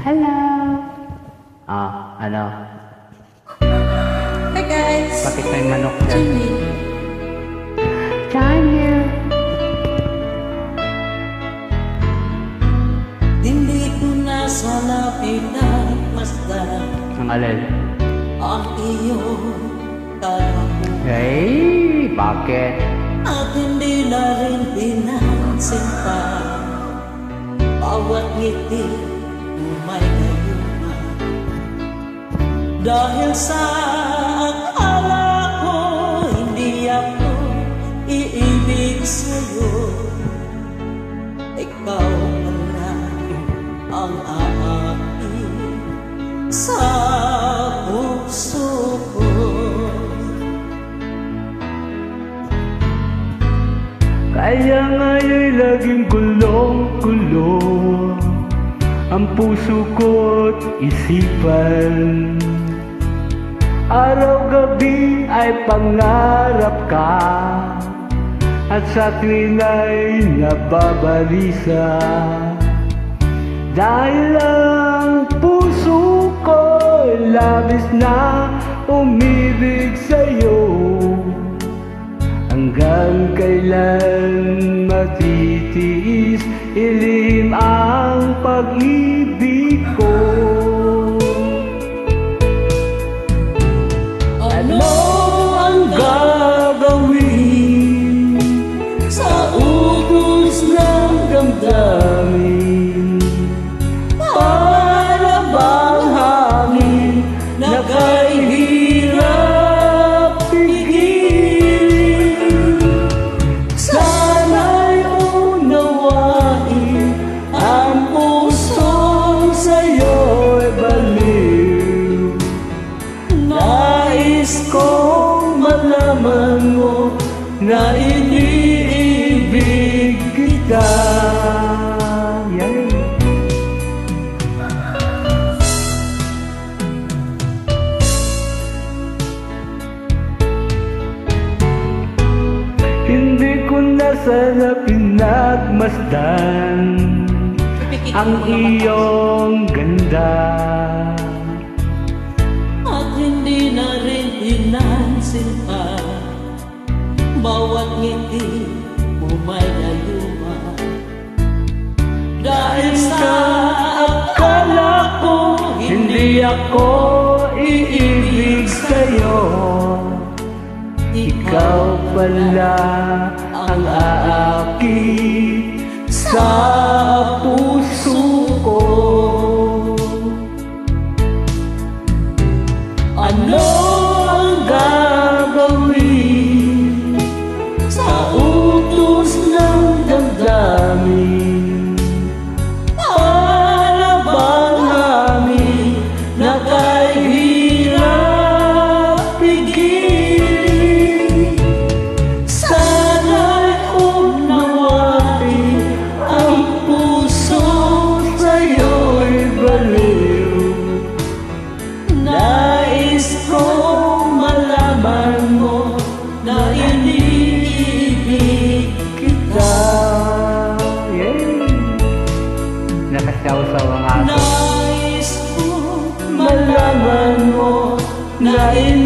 Hello. Ah, ano? Hi guys! Bakit may manok dyan? Jenny. Chanya. Hindi ko na sana pinagmasdan Ang alin? ang iyong kalamo Hey, bakit? At hindi na rin pinansin pa Bawat ngiti may gayuma. Dahil sa akala ko Hindi ako iibig sa'yo. Ikaw pala ang aakit sa puso ko. Kaya nga'y laging Ang puso ko't isipan. Araw-gabi ay pangarap ka At sa tuwin ay nababalisa. Dahil ang puso ko'y labis na umibig sa'yo Hanggang kailan matitiis ilim ang pag-ibig Para bang hangin na kay hirap pigilin Sana'y unawain ang pusong sa'yo'y baliw. Nais kong malaman mo na ko na pinagmasdan ang iyong ganda. At hindi na rin pinansin pa Bawat ngiti mo may naluma Dahil sa akala ko hindi ako iibig sa'yo. Ikaw pala aakit sa Nakasaw-saw ang aso Nais kong Malaman mo na iniibig